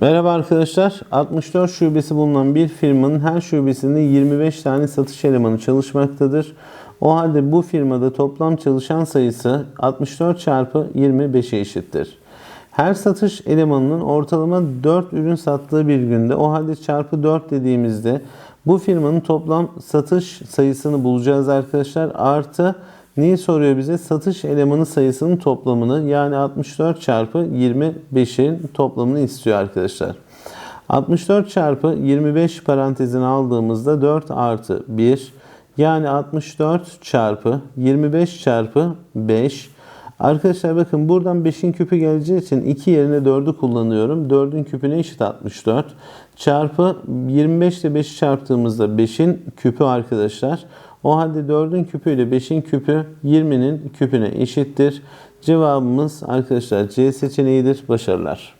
Merhaba arkadaşlar. 64 şubesi bulunan bir firmanın her şubesinde 25 tane satış elemanı çalışmaktadır. O halde bu firmada toplam çalışan sayısı 64 çarpı 25'e eşittir. Her satış elemanının ortalama 4 ürün sattığı bir günde o halde çarpı 4 dediğimizde bu firmanın toplam satış sayısını bulacağız arkadaşlar. Artı neyi soruyor bize? Satış elemanı sayısının toplamını yani 64 çarpı 25'in toplamını istiyor arkadaşlar. 64 çarpı 25 parantezine aldığımızda 4 artı 1 yani 64 çarpı 25 çarpı 5 Arkadaşlar bakın buradan 5'in küpü geleceği için 2 yerine 4'ü kullanıyorum. 4'ün küpüne eşit 64. Çarpı 25 ile 5'i çarptığımızda 5'in küpü arkadaşlar. O halde 4'ün küpü ile 5'in küpü 20'nin küpüne eşittir. Cevabımız arkadaşlar C seçeneğidir. Başarılar.